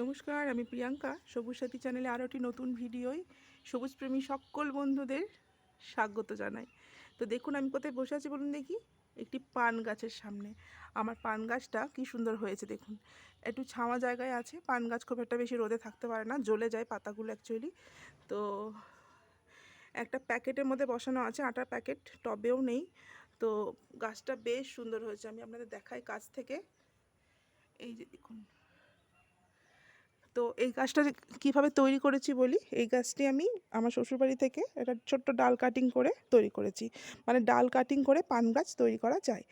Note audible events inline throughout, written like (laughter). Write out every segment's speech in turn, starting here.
নমস্কার, আমি প্রিয়াঙ্কা। সবুজ সাথী চ্যানেলে আরও একটি নতুন ভিডিওয় সবুজ প্রেমী সকল বন্ধুদের স্বাগত জানাই। তো দেখুন, আমি কোথায় বসে আছি বলুন দেখি? একটি পান গাছের সামনে। আমার পান গাছটা কি সুন্দর হয়েছে দেখুন। একটু ছাওয়া জায়গায় আছে, পান গাছ খুব একটা বেশি রোদে থাকতে পারে না, জ্বলে যায় পাতাগুলো অ্যাকচুয়ালি তো একটা প্যাকেটের মধ্যে বসানো আছে আটার প্যাকেট, টবেও নেই। তো গাছটা বেশ সুন্দর হয়েছে, আমি আপনাদের দেখাই কাছ থেকে। এই যে দেখুন। তো এই গাছটা কীভাবে তৈরি করেছি বলি? এই গাছটি আমি আমার শ্বশুরবাড়ি থেকে একটা ছোট্ট ডাল কাটিং করে তৈরি করেছি। মানে ডাল কাটিং করে পান গাছ তৈরি করা যায়।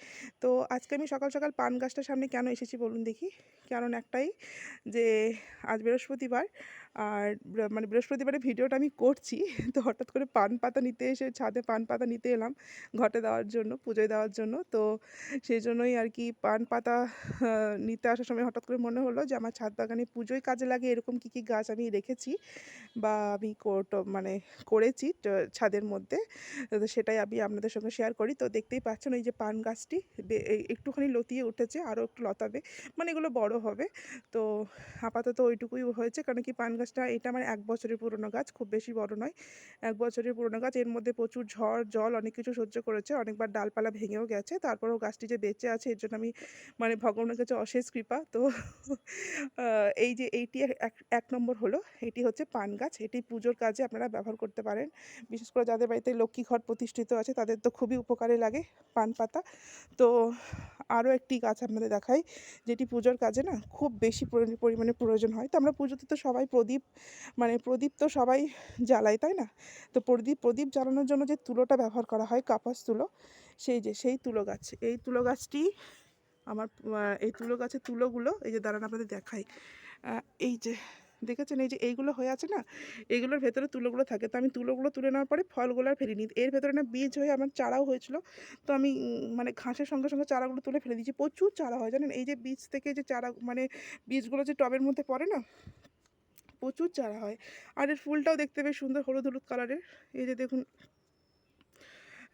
তো আজকে আমি সকাল সকাল পান গাছটার সামনে কেন এসেছি বলুন দেখি? কারণ একটাই যে আজ বৃহস্পতিবার আর মানে বৃহস্পতিবারে ভিডিওটা আমি করছি। (laughs) তো হঠাৎ করে পান পাতা নিতে এসে ছাদে পান পাতা নিতে এলাম ঘটে দেওয়ার জন্য, পুজোয় দেওয়ার জন্য। তো সেই জন্যই আর কি পান পাতা নিতে আসার সময় হঠাৎ করে মনে হলো যে আমার ছাদ বাগানে পুজোয় কাজে লাগে, এরকম কী কী গাছ আমি রেখেছি বা আমি মানে করেছি ছাদের মধ্যে। তো সেটাই আমি আপনাদের সঙ্গে শেয়ার করি। তো দেখতেই পাচ্ছেন ওই যে পান গাছটি একটুখানি লতিয়ে উঠেছে, আরও একটু লতাবে মানে এগুলো বড় হবে। তো আপাতত ওইটুকুই হয়েছে, কারণ কি পান গাছটা, এটা আমার এক বছরের পুরনো গাছ, খুব বেশি বড় নয়। এক বছরের পুরনো গাছ, এর মধ্যে প্রচুর ঝড়, জল অনেক কিছু সহ্য করেছে, অনেকবার ডালপালা ভেঙেও গেছে, তারপরেও গাছটি যে বেঁচে আছে, এর জন্য আমি মানে ভগবানের কাছে অশেষ কৃপা। তো এই যে এইটি এক নম্বর হলো, এটি হচ্ছে পান গাছ, এটি পুজোর কাজে আপনারা ব্যবহার করতে পারেন। বিশেষ করে যাদের বাড়িতে লক্ষ্মী ঘট প্রতিষ্ঠিত আছে, তাদের তো খুবই উপকারে লাগে পান পাতা। তো, আরও একটি গাছ আপনাদের দেখাই, যেটি পুজোর কাজে না খুব বেশি পরিমাণে প্রয়োজন হয়। তো আমরা পুজোতে তো সবাই মানে প্রদীপ তো সবাই জ্বালায়, তাই না? তো প্রদীপ প্রদীপ জ্বালানোর জন্য যে তুলোটা ব্যবহার করা হয়, কাপাস তুলো, সেই যে, সেই তুলো গাছ, এই তুলো গাছটি আমার এই তুলো গাছের তুলোগুলো, এই যে দাঁড়ান আপনাদের দেখাই এই যে, দেখেছেন এই যে এইগুলো হয়ে আছে না? এইগুলোর ভেতরে তুলোগুলো থাকে, তো আমি তুলোগুলো তুলে নেওয়ার পরে ফলগুলো আর ফেলিনি, এর ভেতরে না বীজ হয়ে আমার চারাও হয়েছিল, তো আমি মানে ঘাসের সঙ্গে সঙ্গে চারাগুলো তুলে ফেলে দিয়েছি, প্রচুর চারা হয়, জানেন? এই যে বীজ থেকে যে চারা মানে বীজগুলো যে টবের মধ্যে পড়ে না প্রচুর চারা হয়। আর এর ফুলটাও দেখতে বেশ সুন্দর হলুদ হলুদ কালারের এই যে দেখুন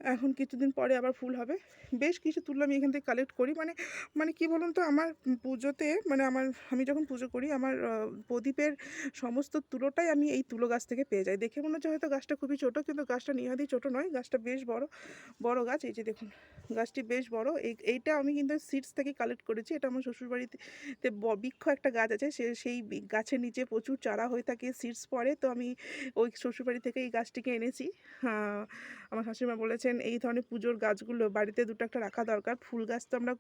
এখন কিছুদিন পরে আবার ফুল হবে। বেশ কিছু তুলো আমি এখান থেকে কালেক্ট করি। মানে মানে কি বলুন তো আমার পুজোতে মানে আমার আমি যখন পুজো করি আমার প্রদীপের সমস্ত তুলোটাই আমি এই তুলো গাছ থেকে পেয়ে যাই। দেখে মনে হচ্ছে হয়তো গাছটা খুবই ছোটো কিন্তু গাছটা নিহাদি ছোটো নয়। গাছটা বেশ বড় বড় গাছ। এই যে দেখুন গাছটি বেশ বড়। এই এইটা আমি কিন্তু সিডস থেকে কালেক্ট করেছি। এটা আমার শ্বশুরবাড়িতে বৃক্ষ একটা গাছ আছে। সে সেই গাছের নিচে প্রচুর চারা হয়ে থাকে সিডস পড়ে। তো আমি ওই শ্বশুরবাড়ি থেকে এই গাছটিকে এনেছি। আহ, আমার শাশুড়িমা বলেছেন এই ধরনের পুজোর গাছগুলো বাড়িতে দুটো একটা রাখা দরকার। ফুল গাছ তো আমরা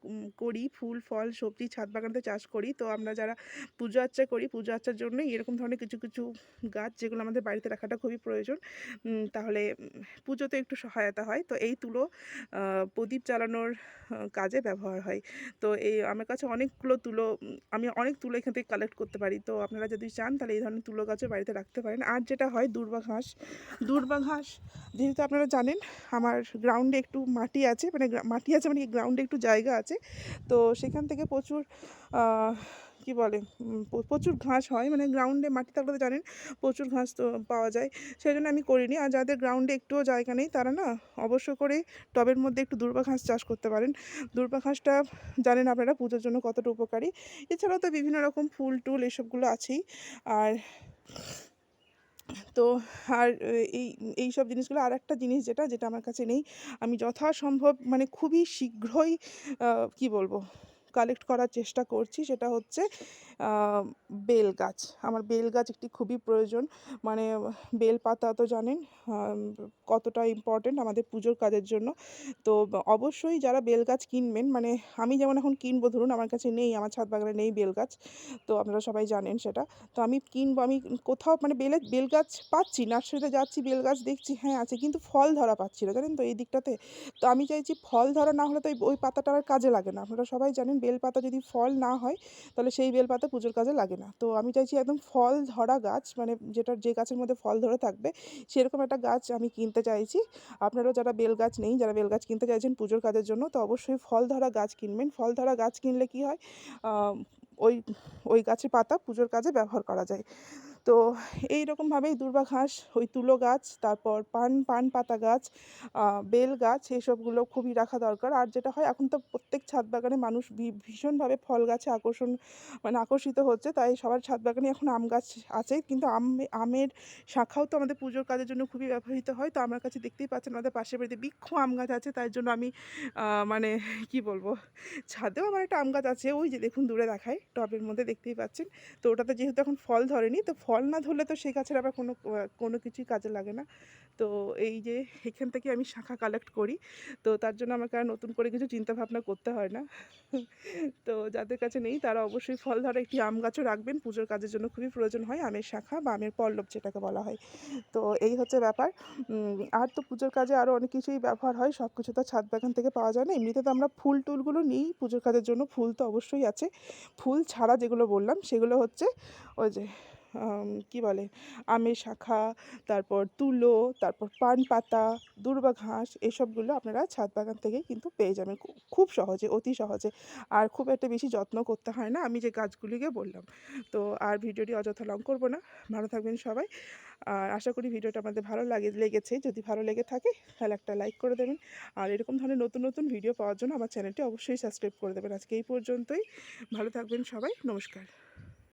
করি ফুল ফল সবজি ছাদ বাগানতে চাষ করি। তো আমরা যারা পুজো আর্চা করি পুজো আর্চার জন্যই এরকম ধরনের কিছু কিছু গাছ যেগুলো আমাদের বাড়িতে রাখাটা খুবই প্রয়োজন। তাহলে পুজোতে একটু সহায়তা হয়। তো এই তুলো প্রদীপ আহ, কাজে ব্যবহার হয়। তো এই আমার কাছে অনেকগুলো তুলো আমি অনেক তুলো এখান থেকে কালেক্ট করতে পারি। তো আপনারা যদি চান তাহলে এই ধরনের তুলো গাছও বাড়িতে রাখতে পারেন। আর যেটা হয় দূর্বা ঘাস দূর্বা ঘাস যেহেতু আপনারা জানেন আমার গ্রাউন্ডে একটু মাটি আছে মানে মাটি আছে মানে গ্রাউন্ডে একটু জায়গা আছে। তো সেখান থেকে প্রচুর কি বলে প্রচুর ঘাস হয় মানে গ্রাউন্ডে মাটি থাকলে তো জানেন প্রচুর ঘাস তো পাওয়া যায়। সেই জন্য আমি করিনি। আর যাদের গ্রাউন্ডে একটুও জায়গা নেই, তারা না অবশ্য করে টবের মধ্যে একটু দুর্বা ঘাস চাষ করতে পারেন। দুর্বা ঘাসটা জানেন আপনারা পুজোর জন্য কতটা উপকারী। এছাড়াও তো বিভিন্ন রকম ফুল টুল এসবগুলো আছেই। আর তো আর এই এই সব জিনিসগুলো আর একটা জিনিস যেটা যেটা আমার কাছে নেই, আমি যথাসম্ভব মানে খুবই শীঘ্রই কি বলব কালেক্ট করার চেষ্টা করছি, সেটা হচ্ছে বেল গাছ। আমার বেল গাছ একটি খুবই প্রয়োজন। মানে বেল পাতা তো জানেন কতটা ইম্পর্টেন্ট আমাদের পুজোর কাজের জন্য। তো অবশ্যই যারা বেল গাছ কিনবেন মানে আমি যেমন এখন কিনবো, ধরুন আমার কাছে নেই, আমার ছাদ বাগানে নেই বেল গাছ, তো আপনারা সবাই জানেন সেটা। তো আমি কিনবো, আমি কোথাও মানে বেলে, বেল গাছ পাচ্ছি, নার্সারিতে যাচ্ছি, বেল গাছ দেখছি হ্যাঁ আছে, কিন্তু ফল ধরা পাচ্ছি না, জানেন তো, এই দিকটাতে। তো আমি চাইছি ফল ধরা না হলে তো ওই- পাতাটা আর কাজে লাগে না। আপনারা সবাই জানেন, বেল পাতা যদি ফল না হয়, তাহলে সেই বেল পাতা পুজোর কাজে লাগে না। তো আমি চাইছি একদম ফল ধরা গাছ মানে যেটা যে গাছের মধ্যে ফল ধরে থাকবে, সেরকম একটা গাছ আমি কিনতে চাইছি। আপনারাও যারা বেল গাছ নেই, যারা বেল গাছ কিনতে চাইছেন পুজোর কাজের জন্য, তো অবশ্যই ফল ধরা গাছ কিনবেন। ফল ধরা গাছ কিনলে কি হয় ওই ওই গাছের পাতা পুজোর কাজে ব্যবহার করা যায়। তো এই রকমভাবেই দূর্বা ঘাস, ওই তুলো গাছ, তারপর পান পান পাতা গাছ বেল গাছ এইসবগুলো খুবই রাখা দরকার। আর যেটা হয়, এখন তো প্রত্যেক ছাদ বাগানে মানুষ ভীষণভাবে ফল গাছে আকর্ষণ মানে আকর্ষিত হচ্ছে। তাই সবার ছাদ বাগানে এখন আম গাছ আছে, কিন্তু আম, আমের শাখাও তো আমাদের পুজোর কাজের জন্য খুবই ব্যবহৃত হয়। তো আমার কাছে দেখতেই পাচ্ছেন, আমাদের পাশের বাড়িতে বৃক্ষ আম গাছ আছে, তাই জন্য আমি মানে কি বলব, ছাদেও আমার একটা আম গাছ আছে। ওই যে দেখুন, দূরে দেখায়, টবের মধ্যে দেখতেই পাচ্ছেন। তো ওটাতে যেহেতু এখন ফল ধরেনি, তো ফল না ধরলে তো সেই গাছের আবার কোনো কোনো কিছুই কাজে লাগে না। তো এই যে এখান থেকে আমি শাখা কালেক্ট করি। তো তার জন্য আমাকে আর নতুন করে কিছু চিন্তা ভাবনা করতে হয় না। তো যাদের কাছে নেই তারা অবশ্যই ফল ধরা একটি আম গাছও রাখবেন। পুজোর কাজের জন্য খুবই প্রয়োজন হয় আমের শাখা বা আমের পল্লব যেটাকে বলা হয়। তো এই হচ্ছে ব্যাপার। আর তো পুজোর কাজে আরও অনেক কিছুই ব্যবহার হয়। সব কিছু তো ছাদ বাগান থেকে পাওয়া যায় না। এমনিতে তো আমরা ফুল টুলগুলো নিই। পুজোর কাজের জন্য ফুল তো অবশ্যই আছে। ফুল ছাড়া যেগুলো বললাম সেগুলো হচ্ছে ওই যে কি বলে? আমের শাখা, তারপর তুলো, তারপর পান পাতা, দূর্বা ঘাস, এসবগুলো আপনারা ছাদ বাগান থেকেই কিন্তু পেয়ে যাবেন। খুব সহজে, অতি সহজে। আর খুব একটা বেশি যত্ন করতে হয় না, আমি যে গাছগুলিকে বললাম। তো আর ভিডিওটি অযথা লং করব না। ভালো থাকবেন সবাই। আর আশা করি ভিডিওটা আমাদের ভালো লাগে, লেগেছে। যদি ভালো লেগে থাকে, তাহলে একটা লাইক করে দেবেন। আর এরকম ধরনের নতুন নতুন ভিডিও পাওয়ার জন্য আমার চ্যানেলটি অবশ্যই সাবস্ক্রাইব করে দেবেন। আজকে এই পর্যন্তই। ভালো থাকবেন সবাই। নমস্কার।